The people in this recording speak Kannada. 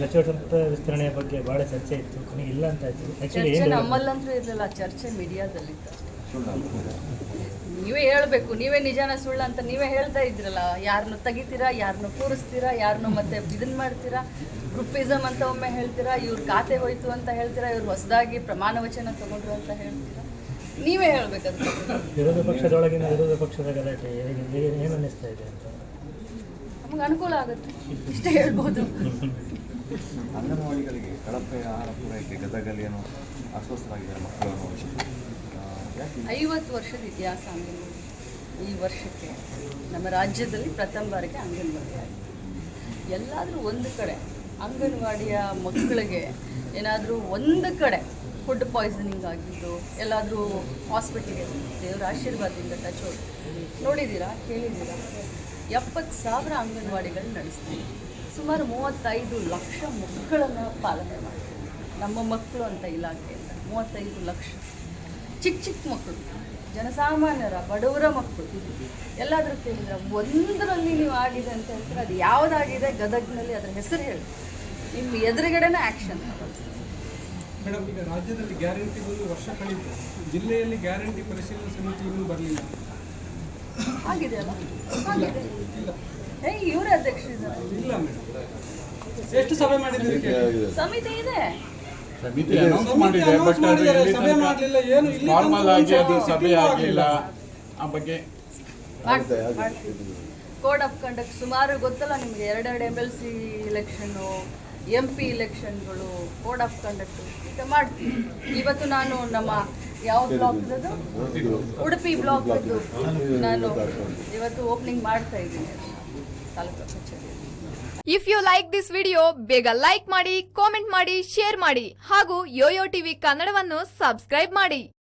ಸಚಿವ ಸಂಪುಟ ವಿಸ್ತರಣೆಯ ಬಗ್ಗೆ ಬಹಳ ಚರ್ಚೆ ಇತ್ತು. ಕೊನೆಗೆ ಇಲ್ಲ ಅಂತ ಆಯ್ತು. ಆಕ್ಚುಲಿ ಚರ್ಚೆ ಏನು? ನಮ್ಮಲ್ಲಂತೂ ಇರಲಿಲ್ಲ ಚರ್ಚೆ ಮೀಡಿಯಾದಲ್ಲಿ ನೀವೇ ಹೇಳ್ಬೇಕು ನೀವೇ ನಿಜಾನ ಸುಳ್ಳ ಅಂತ ನೀವೇ ಹೇಳ್ತಾ ಇದ್ರಲ್ಲ. ಯಾರನ್ನು ತೆಗಿತೀರಾ ಯಾರನ್ನು ಕೂರಿಸ್ತೀರಾ ಯಾರನ್ನು ಮತ್ತೆ ಇದನ್ನ ಮಾಡ್ತೀರಾ? ಗ್ರೂಪಿಸಮ್ ಅಂತ ಒಮ್ಮೆ ಹೇಳ್ತೀರಾ? ಇವ್ರ ಖಾತೆ ಹೋಯ್ತು ಅಂತ ಹೇಳ್ತೀರಾ? ಇವ್ರು ಹೊಸದಾಗಿ ಪ್ರಮಾಣ ವಚನ ತಗೊಂಡ್ರು ಅಂತ ಹೇಳ್ತೀರಾ? ನೀವೇ ಹೇಳ್ಬೇಕಂತ. ವಿರೋಧ ಪಕ್ಷದೊಳಗಿನ ವಿರೋಧ ಪಕ್ಷದ ಗಲಾಟೆ ಏನು ಅನ್ನಿಸ್ತಾ ಇದೆ ಅಂತ. ನಮ್ಗೆ ಅನುಕೂಲ ಆಗುತ್ತೆ. ಇಷ್ಟೇ ಹೇಳ್ಬೋದು. ಅಂಗನವಾಡಿಗಳಿಗೆ ಕಳಪೆ ಆಹಾರ ಪೂರೈಕೆ ಗದಗಲ್ಲಿ ಏನೋ ಅಸ್ವಸ್ಥರಾಗಿದ್ದಾರೆ ಮಕ್ಕಳು ಐವತ್ತು ವರ್ಷದ ಇತಿಹಾಸ ಅಂಗನವಾಡಿ. ಈ ವರ್ಷಕ್ಕೆ ನಮ್ಮ ರಾಜ್ಯದಲ್ಲಿ ಪ್ರಥಮ ಬಾರಿಗೆ ಅಂಗನವಾಡಿ ಆಗಿದೆ. ಎಲ್ಲಾದರೂ ಒಂದು ಕಡೆ ಅಂಗನವಾಡಿಯ ಮಕ್ಕಳಿಗೆ ಏನಾದರೂ ಒಂದು ಕಡೆ ಫುಡ್ ಪಾಯ್ಸನಿಂಗ್ ಆಗಿದ್ದು ಎಲ್ಲಾದರೂ ಹಾಸ್ಪಿಟ್ಲಿಗೆ ದೇವರ ಆಶೀರ್ವಾದದಿಂದ ಟಚ್ ನೋಡಿದ್ದೀರಾ? ಕೇಳಿದ್ದೀರಾ? ಎಪ್ಪತ್ತು ಸಾವಿರ ಅಂಗನವಾಡಿಗಳು ನಡೆಸ್ತೀವಿ. ಸುಮಾರು ಮೂವತ್ತೈದು ಲಕ್ಷ ಮಕ್ಕಳನ್ನು ಪಾಲನೆ ಮಾಡ್ತೀವಿ. ನಮ್ಮ ಮಕ್ಕಳು ಅಂತ ಇಲಾಖೆಯಿಂದ ಮೂವತ್ತೈದು ಲಕ್ಷ. ಚಿಕ್ಕ ಚಿಕ್ಕ ಮಕ್ಕಳು, ಜನಸಾಮಾನ್ಯರ, ಬಡವರ ಮಕ್ಕಳು. ಎಲ್ಲಾದರೂ ಕೇಳಿದ್ರೆ ಒಂದರಲ್ಲಿ ನೀವು ಆಗಿದೆ ಅಂತ ಹೇಳ್ತಾರೆ? ಅದು ಯಾವುದಾಗಿದೆ? ಗದಗ್ನಲ್ಲಿ ಅದರ ಹೆಸರು ಹೇಳಿ. ನಿಮ್ಮ ಎದುರುಗಡೆನೇ ಆ್ಯಕ್ಷನ್ ಮೇಡಮ್, ಈಗ ರಾಜ್ಯದಲ್ಲಿ ಗ್ಯಾರಂಟಿ ಬಂದು ವರ್ಷ ಕಳೆಯಿತು ಜಿಲ್ಲೆಯಲ್ಲಿ ಗ್ಯಾರಂಟಿ ಪರಿಶೀಲನಾ ಸಮಿತಿ ಇನ್ನೂ ಬರಲಿಲ್ಲ. ಆಗಿದೆ ಅಲ್ಲ? ಆಗಿದೆ ಇಲ್ಲ ಹೇ ಇವರೇ ಅಧ್ಯಕ್ಷರಿದ್ದಾರೆ ಇಲ್ಲ ಮೇಡಮ್. ಎಷ್ಟು ಸಭೆ ಮಾಡಿದ್ದೀರಿ? ಸಮಿತಿ ಇದೆ. ಸಮಿತಿ ಅನೌನ್ಸ್ ಸಮಿತಿ ಮಾಡಿದೆ ಬಟ್ ಅದು ಇಲ್ಲಿ ಸಭೆ ಮಾಡಲಿಲ್ಲ. ಏನು ಇಲ್ಲಿ ನಾರ್ಮಲ್ ಆಗಿ ಅದು ಸಭೆ sitting ಆಗಲಿಲ್ಲ. ಆ ಬಗ್ಗೆ ಮಾಡ್ತೀವಿ ಕೋಡ್ ಆಫ್ ಕಂಡಕ್ಟ್ ಸುಮಾರು ಗೊತ್ತಲ್ಲ ನಿಮಗೆ? ಎರಡೆರಡು M L C election M P ಇಲೆಕ್ಷನ್ಗಳು code of conduct ಈಗ ಮಾಡ್ತೀವಿ. ಇವತ್ತು ನಾನು ನಮ್ಮ ಯಾವ ಬ್ಲಾಕ್ದು ಉಡುಪಿ ಬ್ಲಾಕ್ ನಾನು ಇವತ್ತು ಓಪನಿಂಗ್ ಮಾಡ್ತಾ ಇದ್ದೀನಿ. ತಾಲೂಕು ಕಚೇರಿ if you like this video ಬೇಗ ಲೈಕ್ ಮಾಡಿ ಕಾಮೆಂಟ್ ಮಾಡಿ ಶೇರ್ ಮಾಡಿ ಹಾಗೂ ಯೋಯೋ ಟಿವಿ ಕನ್ನಡವನ್ನು ಸಬ್ಸ್ಕ್ರೈಬ್ ಮಾಡಿ.